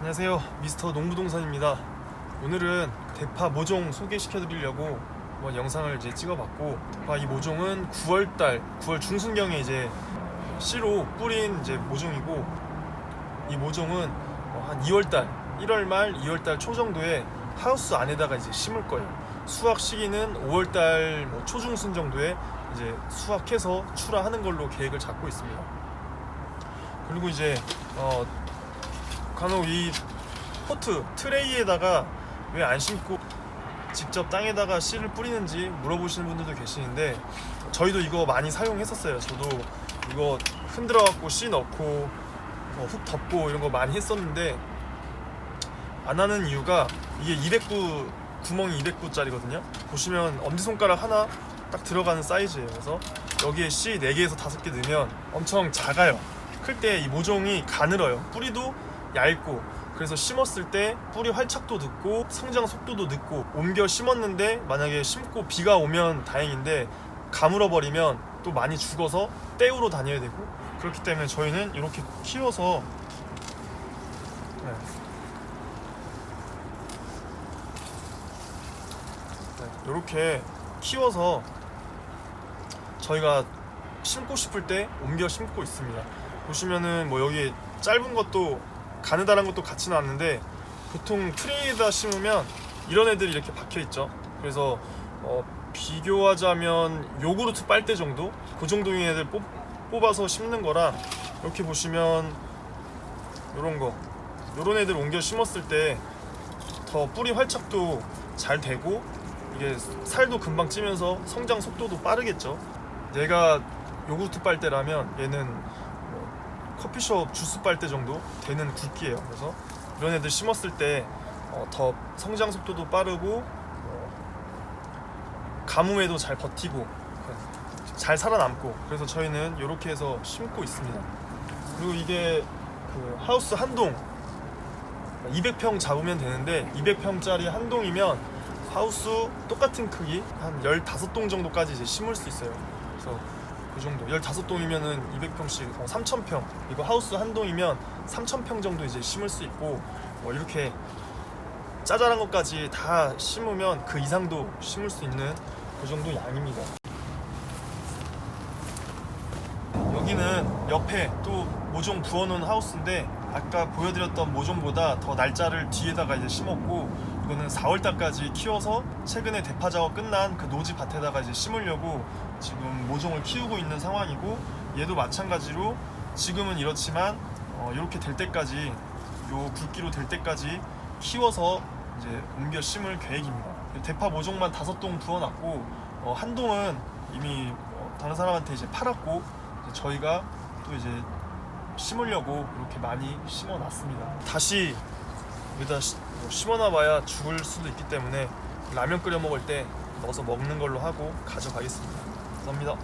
안녕하세요. 미스터 농부동산입니다. 오늘은 대파 모종 소개시켜 드리려고 한번 영상을 이제 찍어봤고 대파 이 모종은 9월달 9월 중순경에 이제 씨로 뿌린 이제 모종이고 이 모종은 어, 한 2월달 1월 말 2월달 초 정도에 하우스 안에다가 이제 심을 거예요. 수확 시기는 5월달 뭐 초중순 정도에 이제 수확해서 출하하는 걸로 계획을 잡고 있습니다. 그리고 이제 어, 간혹 이 포트 트레이에다가 왜 안 심고 직접 땅에다가 씨를 뿌리는지 물어보시는 분들도 계시는데 저희도 이거 많이 사용했었어요. 저도 이거 흔들어 갖고 씨 넣고 어, 흙 덮고 이런 거 많이 했었는데 안 하는 이유가 이게 200구 구멍이 200구짜리거든요. 보시면 엄지 손가락 하나 딱 들어가는 사이즈예요. 그래서 여기에 씨 4개에서 5개 넣으면 엄청 작아요. 클 때 이 모종이 가늘어요. 뿌리도 얇고 그래서 심었을 때 뿌리 활착도 늦고 성장 속도도 늦고 옮겨 심었는데 만약에 심고 비가 오면 다행인데 가물어 버리면 또 많이 죽어서 떼우러 다녀야 되고 그렇기 때문에 저희는 이렇게 키워서 네. 네, 이렇게 키워서 저희가 심고 싶을 때 옮겨 심고 있습니다. 보시면은 뭐 여기 짧은 것도 가느다란 것도 같이 나왔는데 보통 트레이에다 심으면 이런 애들이 이렇게 박혀 있죠. 그래서 어, 비교하자면 요구르트 빨대 정도 그 정도의 애들 뽑, 뽑아서 심는 거랑 이렇게 보시면 요런 거 요런 애들 옮겨 심었을 때 더 뿌리 활착도 잘 되고 이게 살도 금방 찌면서 성장 속도도 빠르겠죠. 얘가 요구르트 빨대라면 얘는 뭐 커피숍 주스 빨대 정도 되는 굵기예요. 그래서 이런 애들 심었을 때 더 성장 속도도 빠르고 어, 가뭄에도 잘 버티고 잘 살아남고 그래서 저희는 이렇게 해서 심고 있습니다. 그리고 이게 그 하우스 한 동 200평 잡으면 되는데 200평짜리 한 동이면 하우스 똑같은 크기 한 15동 정도까지 이제 심을 수 있어요. 그래서 그 정도 15동이면은 200평씩 어, 3,000평 이거 하우스 한 동이면 3,000평 정도 이제 심을 수 있고 뭐 이렇게 짜잘한 것까지 다 심으면 그 이상도 심을 수 있는 그 정도 양입니다. 여기는 옆에 또 모종 부어놓은 하우스인데 아까 보여드렸던 모종보다 더 날짜를 뒤에다가 이제 심었고 이거는 4월달까지 키워서 최근에 대파 작업 끝난 그 노지 밭에다가 이제 심으려고 지금 모종을 키우고 있는 상황이고 얘도 마찬가지로 지금은 이렇지만 어, 이렇게 될 때까지 요 굵기로 될 때까지 키워서 이제 옮겨 심을 계획입니다. 대파 모종만 다섯 동 부어놨고 어, 한 동은 이미 어, 다른 사람한테 이제 팔았고 이제 저희가 또 이제 심으려고 이렇게 많이 심어놨습니다. 다시 여기다 시- 뭐 심어놔봐야 죽을 수도 있기 때문에 라면 끓여 먹을 때 넣어서 먹는 걸로 하고 가져가겠습니다. 감사합니다.